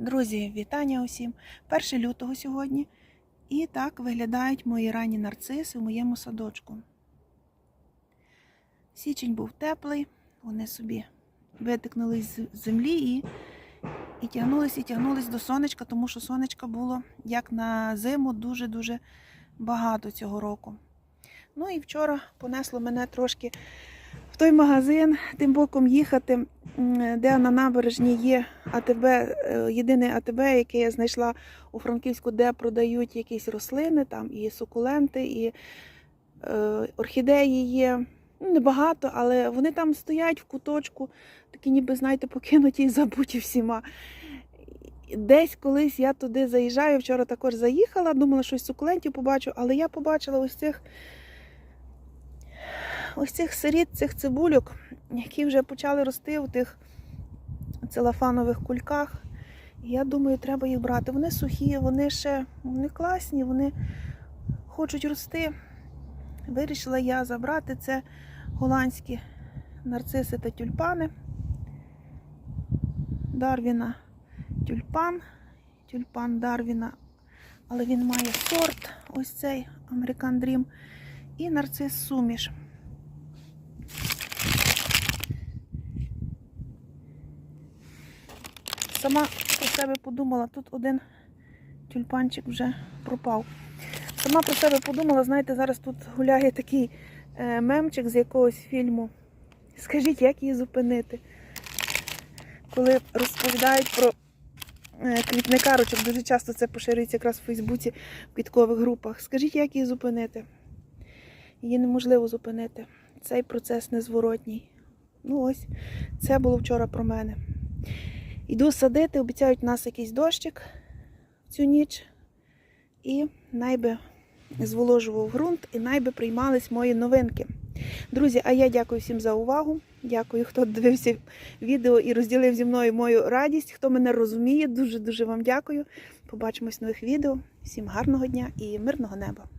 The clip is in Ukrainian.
Друзі, вітання усім! 1 лютого сьогодні. І так виглядають мої ранні нарциси в моєму садочку. Січень був теплий, вони собі витикнули з землі і, і тягнулись, і тягнулись до сонечка, тому що сонечка було як на зиму дуже-дуже багато цього року. Ну і вчора понесло мене трошки той магазин, тим боком їхати, де на набережні є АТБ, е, єдине АТБ, яке я знайшла у Франківську, де продають якісь рослини, там і сукуленти, і е, орхідеї є. Ну, Небагато, але вони там стоять в куточку, такі ніби, знаєте, покинуті і забуті всіма. Десь колись я туди заїжджаю, вчора також заїхала, думала, щось сукулентів побачу, але я побачила ось цих ось цих сиріт, цих цибульок, які вже почали рости у тих целофанових кульках. Я думаю, треба їх брати. Вони сухі, вони ще вони класні, вони хочуть рости. Вирішила я забрати це голландські нарциси та тюльпани. Дарвіна тюльпан, тюльпан Дарвіна, але він має сорт, ось цей American Dream, і нарцис суміш. Сама про себе подумала, тут один тюльпанчик вже пропав. Сама про себе подумала, знаєте, зараз тут гуляє такий е, мемчик з якогось фільму. Скажіть, як її зупинити? Коли розповідають про е, квітникарочок, дуже часто це поширюється якраз в Фейсбуці в квіткових групах. Скажіть, як її зупинити? Її неможливо зупинити. Цей процес незворотній. Ну ось, це було вчора про мене. Йду садити, обіцяють нас якийсь дощик цю ніч. І найби зволожував ґрунт, і найби приймались мої новинки. Друзі, а я дякую всім за увагу. Дякую, хто дивився відео і розділив зі мною мою радість. Хто мене розуміє, дуже-дуже вам дякую. Побачимось в нових відео. Всім гарного дня і мирного неба!